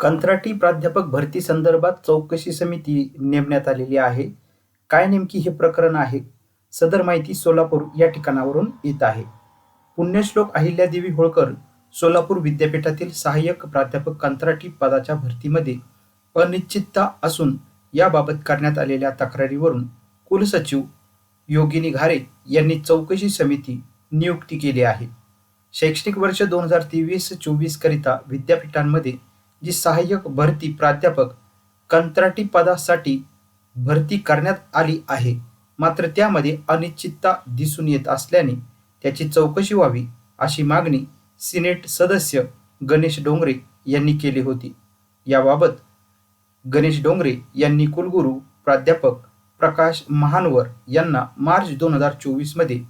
कंत्राटी प्राध्यापक भरती संदर्भात चौकशी समिती नेमण्यात आलेली आहे. काय नेमकी हे प्रकरण आहे? सदर माहिती सोलापूर या ठिकाणावरून येत आहे. पुण्यश्लोक अहिल्यादेवी होळकर सोलापूर विद्यापीठातील सहाय्यक प्राध्यापक कंत्राटी पदाच्या भरतीमध्ये अनिश्चितता असून याबाबत करण्यात आलेल्या तक्रारीवरून कुलसचिव योगिनी घारे यांनी चौकशी समिती नियुक्ती केली आहे. शैक्षणिक वर्ष दोन हजार तेवीस चोवीस करिता विद्यापीठांमध्ये जी सहाय्यक भरती प्राध्यापक कंत्राटी पदासाठी भरती करण्यात आली आहे. मात्र त्यामध्ये अनिश्चितता दिसून येत असल्याने त्याची चौकशी व्हावी अशी मागणी सिनेट सदस्य गणेश डोंगरे यांनी केली होती. याबाबत गणेश डोंगरे यांनी कुलगुरू प्राध्यापक प्रकाश महानवर यांना मार्च दोन हजार चोवीसमध्ये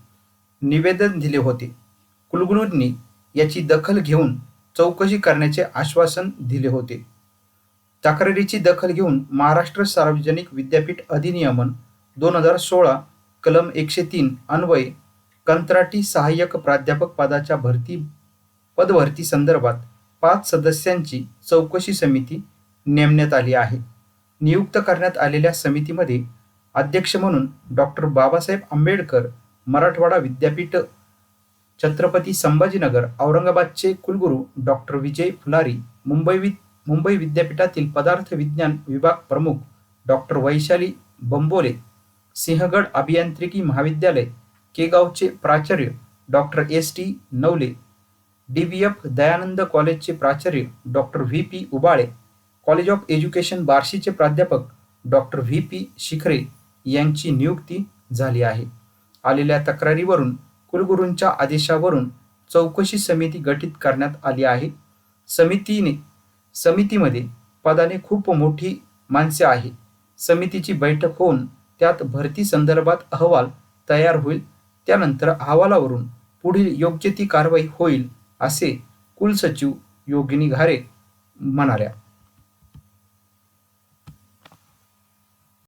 निवेदन दिले होते. कुलगुरूंनी याची दखल घेऊन चौकशी करण्याचे आश्वासन दिले होते. तक्रारीची दखल घेऊन महाराष्ट्र सार्वजनिक विद्यापीठ अधिनियमन दोन हजार सोळा कलम एकशे तीन अन्वय कंत्राटी सहाय्यक प्राध्यापक पदाच्या भरती पदभरती संदर्भात पाच सदस्यांची चौकशी समिती नेमण्यात आली आहे. नियुक्त करण्यात आलेल्या समितीमध्ये अध्यक्ष म्हणून डॉक्टर बाबासाहेब आंबेडकर मराठवाडा विद्यापीठ छत्रपती संभाजीनगर औरंगाबादचे कुलगुरू डॉक्टर विजय फुलारी मुंबई वि मुंबई विद्यापीठातील पदार्थ विज्ञान विभाग प्रमुख डॉक्टर वैशाली बंबोले सिंहगड अभियांत्रिकी महाविद्यालय केगावचे प्राचार्य doctor S T Navale D B F Dayanand कॉलेजचे प्राचार्य doctor V P Ubale college of education बार्शीचे प्राध्यापक डॉक्टर व्ही पी शिखरे यांची नियुक्ती झाली आहे. आलेल्या तक्रारीवरून कुलगुरूंच्या आदेशावरून चौकशी समिती गठीत करण्यात आली आहे. समितीने समितीमध्ये पदाने खूप मोठी माणसे आहे समितीची बैठक होऊन त्यात भरती संदर्भात अहवाल तयार होईल. त्यानंतर अहवालावरून पुढील योग्य ती कारवाई होईल असे कुलसचिव योगिनी घारे म्हणाल्या.